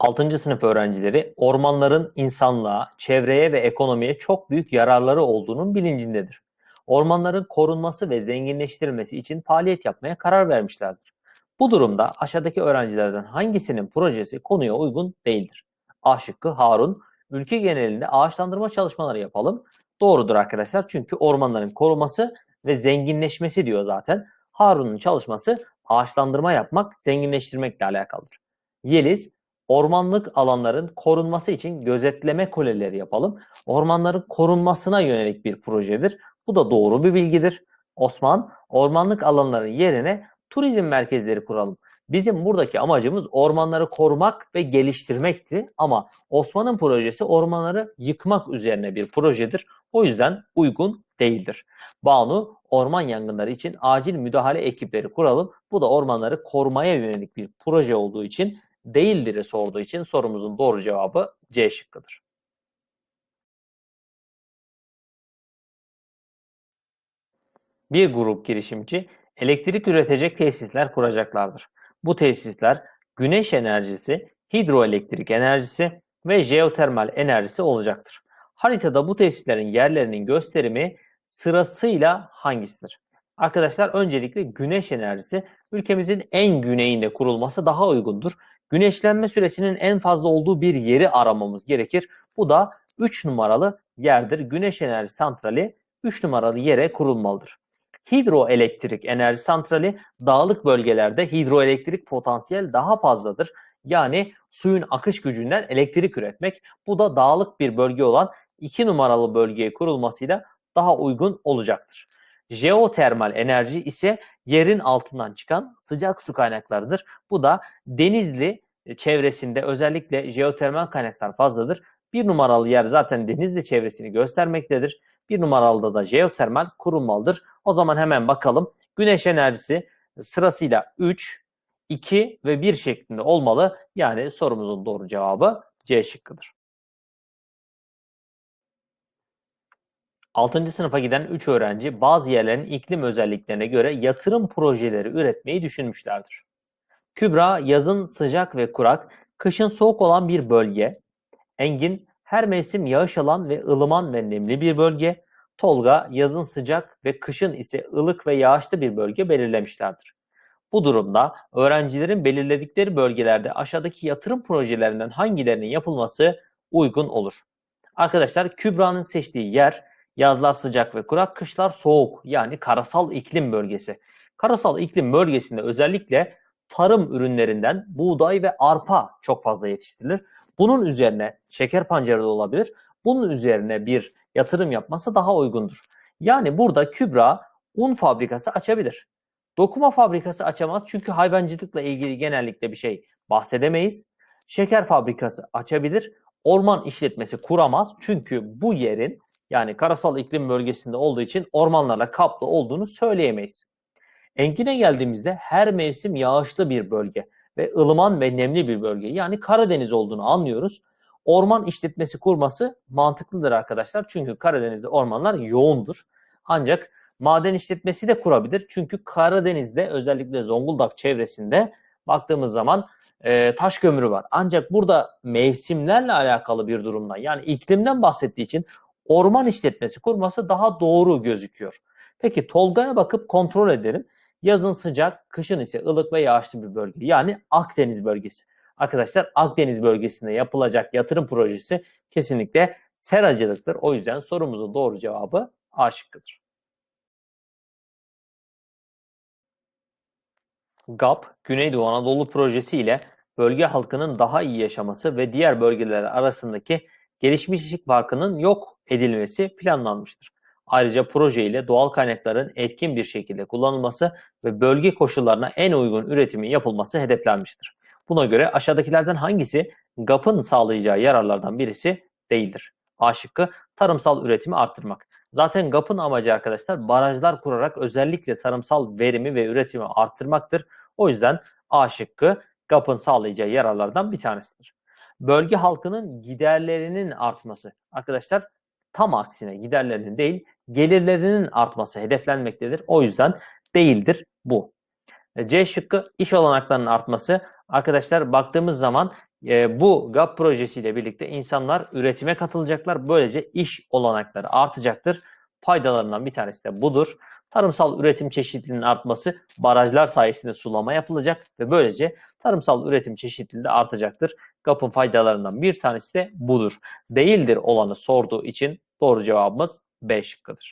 6. sınıf öğrencileri ormanların insanlığa, çevreye ve ekonomiye çok büyük yararları olduğunun bilincindedir. Ormanların korunması ve zenginleştirilmesi için faaliyet yapmaya karar vermişlerdir. Bu durumda aşağıdaki öğrencilerden hangisinin projesi konuya uygun değildir? A şıkkı Harun, ülke genelinde ağaçlandırma çalışmaları yapalım. Doğrudur arkadaşlar çünkü ormanların korunması ve zenginleşmesi diyor zaten. Harun'un çalışması ağaçlandırma yapmak, zenginleştirmekle alakalıdır. Yeliz, ormanlık alanların korunması için gözetleme kuleleri yapalım. Ormanların korunmasına yönelik bir projedir. Bu da doğru bir bilgidir. Osman, ormanlık alanların yerine turizm merkezleri kuralım. Bizim buradaki amacımız ormanları korumak ve geliştirmekti ama Osman'ın projesi ormanları yıkmak üzerine bir projedir. O yüzden uygun değildir. Banu, orman yangınları için acil müdahale ekipleri kuralım. Bu da ormanları korumaya yönelik bir proje olduğu için değildir'i sorduğu için sorumuzun doğru cevabı C şıkkıdır. Bir grup girişimci elektrik üretecek tesisler kuracaklardır. Bu tesisler güneş enerjisi, hidroelektrik enerjisi ve jeotermal enerjisi olacaktır. Haritada bu tesislerin yerlerinin gösterimi sırasıyla hangisidir? Arkadaşlar öncelikle güneş enerjisi ülkemizin en güneyinde kurulması daha uygundur. Güneşlenme süresinin en fazla olduğu bir yeri aramamız gerekir. Bu da 3 numaralı yerdir. Güneş enerji santrali 3 numaralı yere kurulmalıdır. Hidroelektrik enerji santrali dağlık bölgelerde hidroelektrik potansiyel daha fazladır. Yani suyun akış gücünden elektrik üretmek. Bu da dağlık bir bölge olan 2 numaralı bölgeye kurulmasıyla daha uygun olacaktır. Jeotermal enerji ise yerin altından çıkan sıcak su kaynaklarıdır. Bu da Denizli çevresinde özellikle jeotermal kaynaklar fazladır. Bir numaralı yer zaten Denizli çevresini göstermektedir. Bir numaralı da jeotermal kurulmalıdır. O zaman hemen bakalım. Güneş enerjisi sırasıyla 3, 2 ve 1 şeklinde olmalı. Yani sorumuzun doğru cevabı C şıkkıdır. 6. sınıfa giden 3 öğrenci bazı yerlerin iklim özelliklerine göre yatırım projeleri üretmeyi düşünmüşlerdir. Kübra yazın sıcak ve kurak, kışın soğuk olan bir bölge. Engin her mevsim yağış alan ve ılıman ve nemli bir bölge. Tolga yazın sıcak ve kışın ise ılık ve yağışlı bir bölge belirlemişlerdir. Bu durumda öğrencilerin belirledikleri bölgelerde aşağıdaki yatırım projelerinden hangilerinin yapılması uygun olur? Arkadaşlar Kübra'nın seçtiği yer yazlar sıcak ve kurak, kışlar soğuk yani karasal iklim bölgesi. Karasal iklim bölgesinde özellikle tarım ürünlerinden buğday ve arpa çok fazla yetiştirilir. Bunun üzerine şeker pancarı da olabilir. Bunun üzerine bir yatırım yapması daha uygundur. Yani burada Kübra un fabrikası açabilir. Dokuma fabrikası açamaz çünkü hayvancılıkla ilgili genellikle bir şey bahsedemeyiz. Şeker fabrikası açabilir. Orman işletmesi kuramaz çünkü bu yerin yani karasal iklim bölgesinde olduğu için ormanlarla kaplı olduğunu söyleyemeyiz. Engin'e geldiğimizde her mevsim yağışlı bir bölge ve ılıman ve nemli bir bölge yani Karadeniz olduğunu anlıyoruz. Orman işletmesi kurması mantıklıdır arkadaşlar. Çünkü Karadeniz'de ormanlar yoğundur. Ancak maden işletmesi de kurabilir. Çünkü Karadeniz'de özellikle Zonguldak çevresinde baktığımız zaman e, taş kömürü var. Ancak burada mevsimlerle alakalı bir durumdan yani iklimden bahsettiği için orman işletmesi kurması daha doğru gözüküyor. Peki Tolga'ya bakıp kontrol edelim. Yazın sıcak, kışın ise ılık ve yağışlı bir bölge. Yani Akdeniz bölgesi. Arkadaşlar Akdeniz bölgesinde yapılacak yatırım projesi kesinlikle seracılıktır. O yüzden sorumuzun doğru cevabı A şıkkıdır. GAP, Güneydoğu Anadolu projesi ile bölge halkının daha iyi yaşaması ve diğer bölgeler arasındaki gelişmişlik farkının yok edilmesi planlanmıştır. Ayrıca proje ile doğal kaynakların etkin bir şekilde kullanılması ve bölge koşullarına en uygun üretimin yapılması hedeflenmiştir. Buna göre aşağıdakilerden hangisi GAP'ın sağlayacağı yararlardan birisi değildir? A şıkkı tarımsal üretimi arttırmak. Zaten GAP'ın amacı arkadaşlar barajlar kurarak özellikle tarımsal verimi ve üretimi arttırmaktır. O yüzden A şıkkı GAP'ın sağlayacağı yararlardan bir tanesidir. Bölge halkının giderlerinin artması. Arkadaşlar tam aksine giderlerinin değil gelirlerinin artması hedeflenmektedir. O yüzden değildir bu. C şıkkı iş olanaklarının artması. Arkadaşlar baktığımız zaman E, bu GAP projesiyle birlikte insanlar üretime katılacaklar. Böylece iş olanakları artacaktır. Faydalarından bir tanesi de budur. Tarımsal üretim çeşitliliğinin artması barajlar sayesinde sulama yapılacak ve böylece tarımsal üretim çeşitliliği de artacaktır. GAP'ın faydalarından bir tanesi de budur. Değildir olanı sorduğu için doğru cevabımız B şıkkıdır.